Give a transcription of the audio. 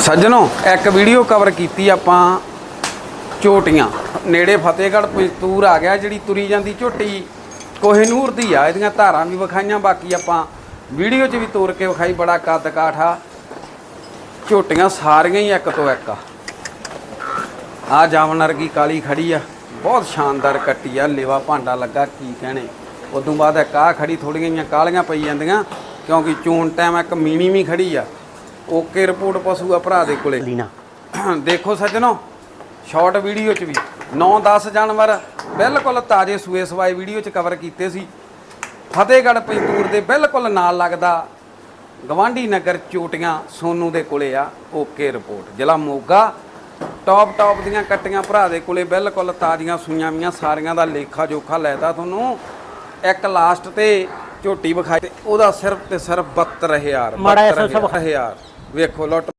ਸੱਜਣੋ, ਇੱਕ video cover ਕੀਤੀ ਆਪਾਂ ਝੋਟੀਆਂ। ਨੇੜੇ ਫਤਿਹਗੜ੍ਹ ਪਿਸਤੂਰ ਆ ਗਿਆ ਜਿਹੜੀ ਤੁਰੀ ਜਾਂਦੀ ਝੋਟੀ। ਕੋਹਿਨੂਰ ਦੀ ਆ, ਇਹਦੀਆਂ ਧਾਰਾਂ ਵੀ ਵਿਖਾਈਆਂ, ਬਾਕੀ ਆਪਾਂ ਵੀਡੀਓ 'ਚ ਵੀ ਤੋਰ ਕੇ ਵਿਖਾਈ, ਬੜਾ ਕੱਦ ਕਾਠਾ ਝੋਟੀਆਂ ਸਾਰੀਆਂ ਹੀ ਇੱਕ ਤੋਂ ਇੱਕ ਆ। ਆ ਜਾਮਨ ਵਰਗੀ ਕਾਲੀ ਖੜੀ ਆ, ਬਹੁਤ ਸ਼ਾਨਦਾਰ ਕੱਟੀ ਆ, ਲੇਵਾ ਭਾਂਡਾ ਲੱਗਾ, ਕੀ ਕਹਿਣੇ। ਉਦੋਂ ਬਾਅਦ ਇੱਕ ਆ ਖੜੀ ਥੋੜੀਆਂ ਜਿਹੀਆਂ ਕਾਲੀਆਂ ਪਈ ਜਾਂਦੀਆਂ, ਕਿਉਂਕਿ ਚੋਣ ਟਾਈਮ ਇੱਕ ਮੀਣੀ ਵੀ ਖੜੀ ਆ। ਓਕੇ ਰਿਪੋਰਟ ਪਸ਼ੂ ਆ ਭਰਾ ਦੇ ਕੋਲੇ। ਲੀਨਾ। ਦੇਖੋ ਸੱਜਣੋ ਸ਼ਾਰਟ ਵੀਡੀਓ ਚ ਵੀ। 9-10 ਜਾਨਵਰ ਬਿਲਕੁਲ ਤਾਜ਼ੇ ਸੂਏ ਸਵਾਏ ਵੀਡੀਓ ਚ ਕਵਰ ਕੀਤੇ ਸੀ। ਫਤਿਹਗੜ੍ਹ ਪੰਜਤੂਰ ਦੇ ਬਿਲਕੁਲ ਨਾਲ ਲੱਗਦਾ ਗਵਾਂਢੀ ਨਗਰ ਚੋਟੀਆਂ ਸੋਨੂ ਦੇ ਕੋਲੇ ਆ। Okay report. ਜ਼ਿਲ੍ਹਾ ਮੋਗਾ ਟੌਪ ਟੌਪ ਦੀਆਂ ਕੱਟੀਆਂ ਭਰਾ ਦੇ ਕੋਲੇ ਬਿਲਕੁਲ ਤਾਜ਼ੀਆਂ ਸੂਈਆਂ ਵੀਆਂ ਸਾਰੀਆਂ ਦਾ ਲੇਖਾ ਜੋਖਾ ਲੈਦਾ ਤੁਹਾਨੂੰ। ਇੱਕ ਲਾਸਟ ਤੇ ਝੋਟੀ ਵਿਖਾਈ ਤੇ ਉਹਦਾ ਸਿਰਫ ਤੇ ਸਿਰਫ 72000 ਮਾੜਾ ਜਿਹਾ ਸਭ- 72000 ਵੇਖੋ ਲੁੱਟ